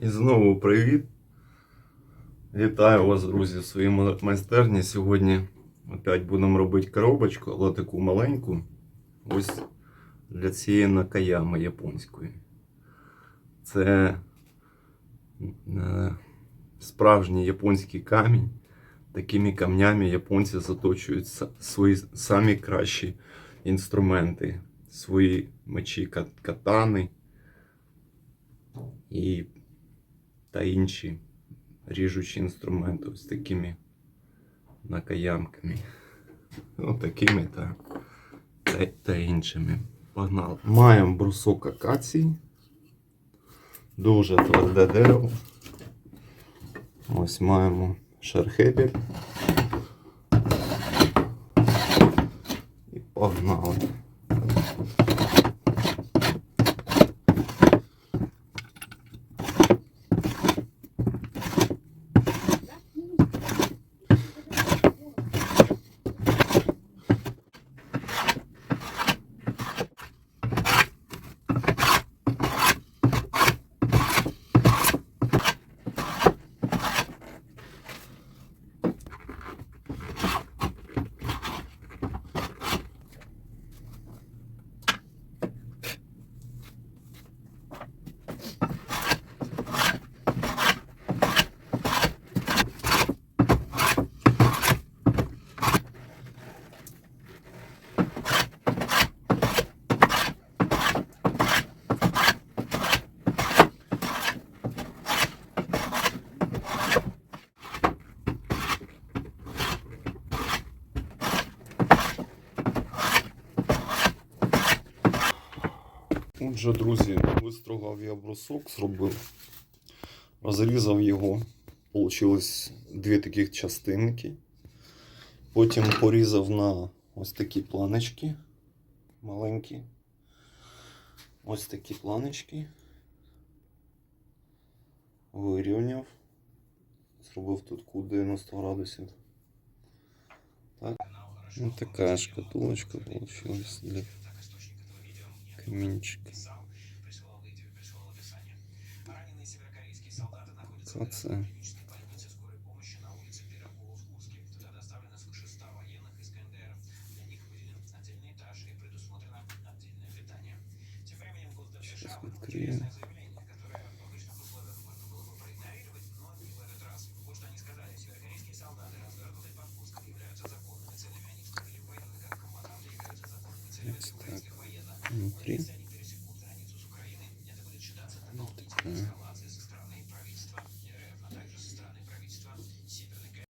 І знову привіт. Вітаю вас, друзі, в своїй майстерні. Сьогодні опять будемо робити коробочку, але таку маленьку. Ось для цієї накаями японської. Це е, справжній японський камінь. Такими камнями японці заточують свої самі кращі інструменти, свої мечі катани і та інші ріжучі інструменти ось такими накаямками. Ну, такими та, та, та іншими. Погнали. Маємо брусок акації. Дуже тверде дерево. Ось маємо шерхебель. І погнали. Отже, друзі, вистрогав я брусок, зробив, розрізав його. Получилось дві таких частинки. Потім порізав на ось такі планочки маленькі. Ось такі планочки. Вирівняв. Зробив тут кут 90 градусів. Так. Ось така шкатулочка получилась для камінчика. Це. Сейчас Ну, хрен. Ну, такая.